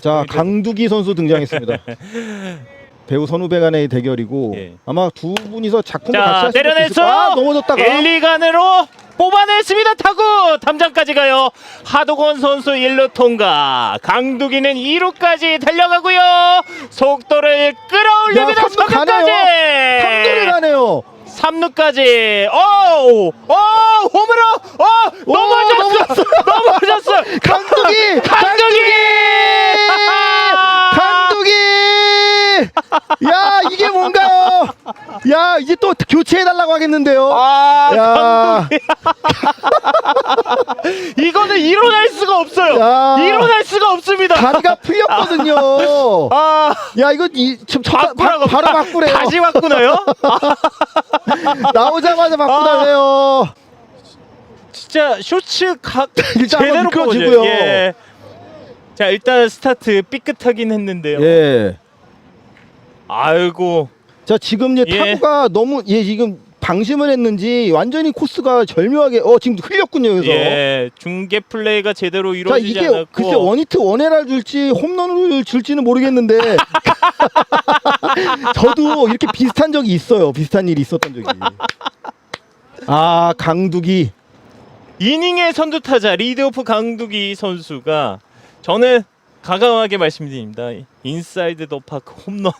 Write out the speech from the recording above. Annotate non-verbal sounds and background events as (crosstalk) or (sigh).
자 강두기 선수 등장했습니다. (laughs) 배우 선후배 간의 대결이고 예. 아마 두 분이서 작품을 자, 같이 하실 때려냈어! 거예요. 아, 넘어졌다가 1, 2간으로 뽑아냈습니다. 타구 담장까지 가요. 하도건 선수 1루 통과. 강두기는 2루까지 달려가고요. 속도를 끌어올립니다. 야, 삼루 가네요. 삼도를 가네요. 3루까지. 오! 오! 홈으로! 어! 넘어졌어! 넘어졌어! 강두기! 강두기! 강두기! 야 이게 뭔가요? 야 이제 또 교체해달라고 하겠는데요. 아, 야, (laughs) 이거는 일어날 수가 없어요. 야. 일어날 수가 없습니다. 다리가 풀렸거든요. (laughs) 아, 야 이거 이, 좀 첫, 바, 바꾸라고 바로 바꾸래요. 다시 바꾸나요? (laughs) 나오자마자 바꾸달래요. 진짜 쇼츠 각 (laughs) 일단 제대로 한번 뽑아줘요. 미끄러지고요. 예. 자 일단 스타트 삐끗하긴 했는데요. 예. 아이고 자 지금 이제 예. 타구가 너무 예 지금 방심을 했는지 완전히 코스가 절묘하게 어 지금 흘렸군요 그래서 예 중계 플레이가 제대로 자 이루어지지 이게 않았고 글쎄 원히트 원에라를 줄지 홈런을 줄지는 모르겠는데 (laughs) 저도 이렇게 비슷한 적이 있어요 비슷한 일이 있었던 적이 아 강두기 이닝의 선두 타자 리드오프 강두기 선수가 저는 가감하게 말씀드립니다. 인사이드 더 파크 홈런